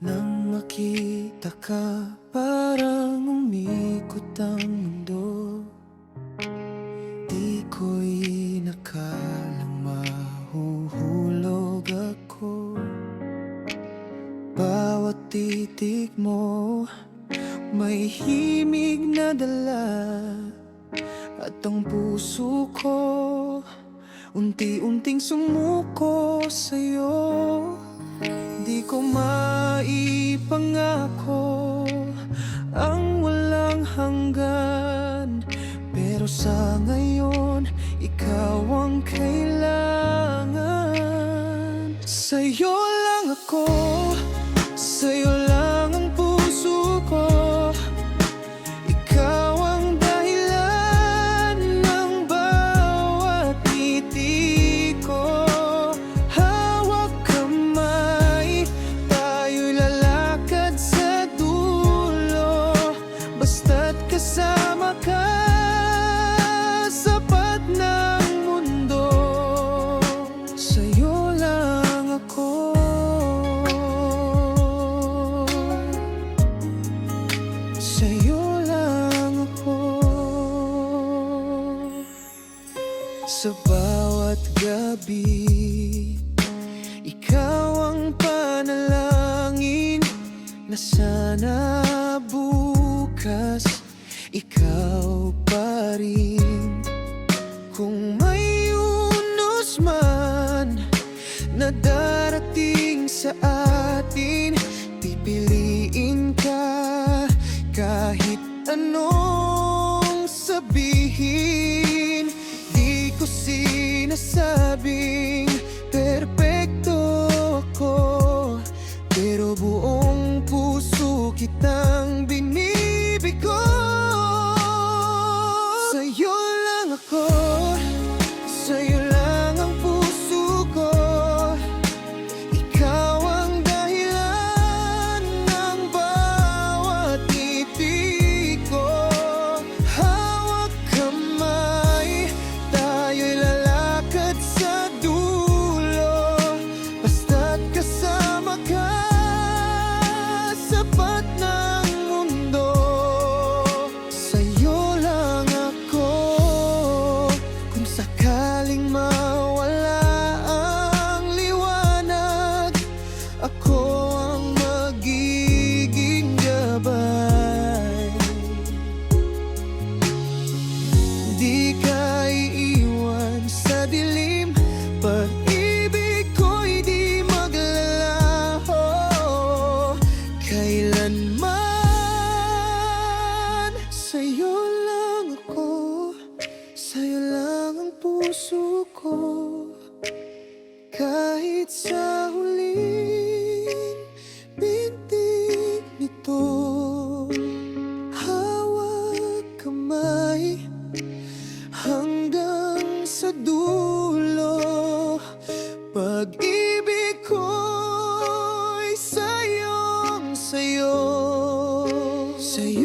Nang makita ka, parang umikot ang mundo titig mo, may himig na dala. At ang puso ko, unti-unting sumuko sa'yo. Di ko maipangako ang walang hanggan. Pero sa ngayon, ikaw ang kailangan. Sa'yo Basta't kasama ka, sapat ng mundo. Sa'yo lang ako. Sa'yo lang ako. Sa bawat gabi Ikaw ang panalangin Na sana bukas Ikaw pa rin. Kung may unos man Na darating sa atin Pipiliin ka kahit anong sabihin. Di ko sinasabing perpekto ako Pero buong puso kitang puso ko Kahit sa huling bintig nito. Hawak kamay hanggang sa dulo. Pag-ibig ko'y sayong sayo. Sa'yo